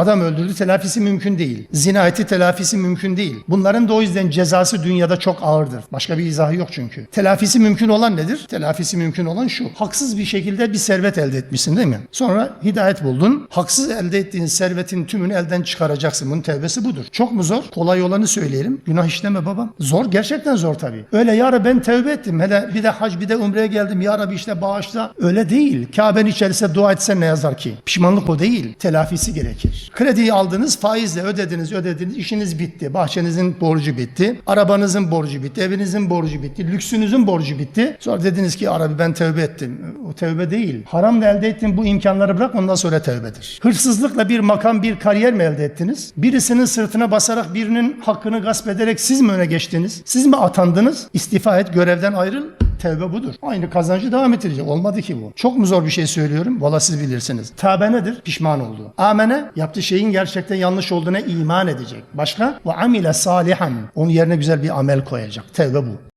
Adam öldürdü telafisi mümkün değil. Zina etti telafisi mümkün değil. Bunların da o yüzden cezası dünyada çok ağırdır. Başka bir izahı yok çünkü. Telafisi mümkün olan nedir? Telafisi mümkün olan şu. Haksız bir şekilde bir servet elde etmişsin değil mi? Sonra hidayet buldun. Haksız elde ettiğin servetin tümünü elden çıkaracaksın. Bunun tevbesi budur. Çok mu zor? Kolay olanı söyleyelim. Günah işleme babam. Zor. Gerçekten zor tabii. Öyle ya Rabbi ben tevbe ettim. Hele bir de hac bir de umreye geldim. Ya Rabbi işte bağışla. Öyle değil. Kabe'nin içerisinde dua etsen ne yazar ki? Pişmanlık o değil. Telafisi gerekir. Krediyi aldınız, faizle ödediniz, ödediniz. işiniz bitti. Bahçenizin borcu bitti. Arabanızın borcu bitti. Evinizin borcu bitti. Lüksünüzün borcu bitti. Sonra dediniz ki ya Rabbi ben tevbe ettim. O tevbe değil. Haramla elde ettiğin bu imkanları bırak ondan sonra tevbedir. Hırsızlıkla bir makam, bir kariyer mi elde ettiniz? Birisinin sırtına basarak birinin hakkını gasp ederek siz mi öne geçtiniz? Siz mi atandınız? İstifa et, görevden ayrıl. Tevbe budur. Aynı kazancı devam ettirecek. Olmadı ki bu. Çok mu zor bir şey söylüyorum? Valla siz bilirsiniz. Tevbe nedir? Pişman oldu. Amene yaptığı şeyin gerçekten yanlış olduğuna iman edecek. Başka? Ve amile salihan. Onun yerine güzel bir amel koyacak. Tevbe bu.